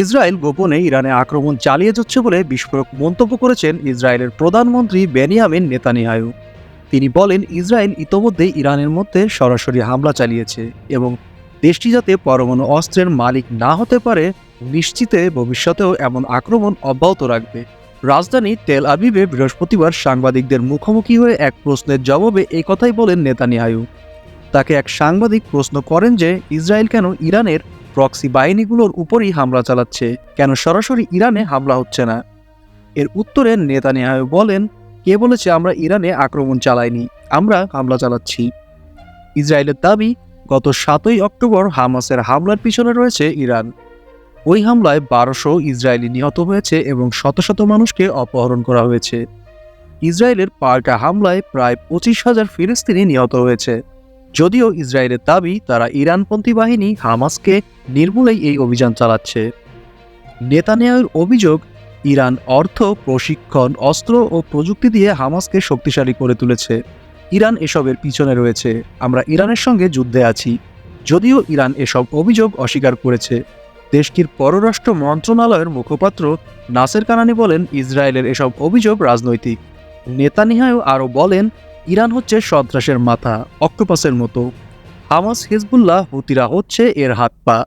Israel গোপনে ইরানে আক্রমণ চালিয়ে যাচ্ছে বলে বিস্ফোরক মন্তব্য করেছেন ইসরায়েলের প্রধানমন্ত্রী বেনিয়ামিন নেতানিয়াহু। তিনি বলেন, ইসরায়েল ইতোমধ্যে ইরানের মধ্যে সরাসরি হামলা চালিয়েছে এবং দেশটি যাতে পরমাণু অস্ত্রের মালিক না হতে পারে, নিশ্চিতে ভবিষ্যতেও এমন আক্রমণ অব্যাহত রাখবে। রাজধানী তেল আবিবে বৃহস্পতিবার সাংবাদিকদের মুখোমুখি হয়ে এক প্রশ্নের জবাবে এই কথাই বলেন নেতানিয়াহু। তাকে এক সাংবাদিক প্রশ্ন করেন যে, ইসরায়েল কেন ইরানের প্রক্সি বাহিনীগুলোর উপরই হামলা চালাচ্ছে। কেন সরাসরি ইরানে হামলা হচ্ছে না? এর উত্তরে নেতা নেতানিয়াহু বলেন, কে বলেছে আমরা ইরানে আক্রমণ চালাইনি, আমরা হামলা চালাচ্ছি। ইসরায়েলের দাবি, গত সাতই অক্টোবর হামাসের হামলার পিছনে রয়েছে ইরান। ওই হামলায় বারোশো ইসরায়েলি নিহত হয়েছে এবং শত শত মানুষকে অপহরণ করা হয়েছে। ইসরায়েলের পাল্টা হামলায় প্রায় পঁচিশ হাজার ফিলিস্তিনি নিহত হয়েছে। যদিও ইসরায়েলের দাবি, তারা ইরানপন্থী বাহিনী হামাসকে নির্মূলেই এই অভিযান চালাচ্ছে। নেতানিয়াহুর অভিযোগ, ইরান অর্থ, প্রশিক্ষণ, অস্ত্র ও প্রযুক্তি দিয়ে হামাসকে শক্তিশালী করে তুলেছে। ইরান এসবের পিছনে রয়েছে। আমরা ইরানের সঙ্গে যুদ্ধে আছি। যদিও ইরান এসব অভিযোগ অস্বীকার করেছে। দেশটির পররাষ্ট্র মন্ত্রণালয়ের মুখপাত্র নাসের কানানি বলেন, ইসরায়েলের এসব অভিযোগ রাজনৈতিক। নেতানিহায়ও আরও বলেন ইরান হচ্ছে সন্ত্রাসের মাথা, অক্টোপাসের মতো হামাস, হিজবুল্লাহ, হুতিরা হচ্ছে এর হাত পা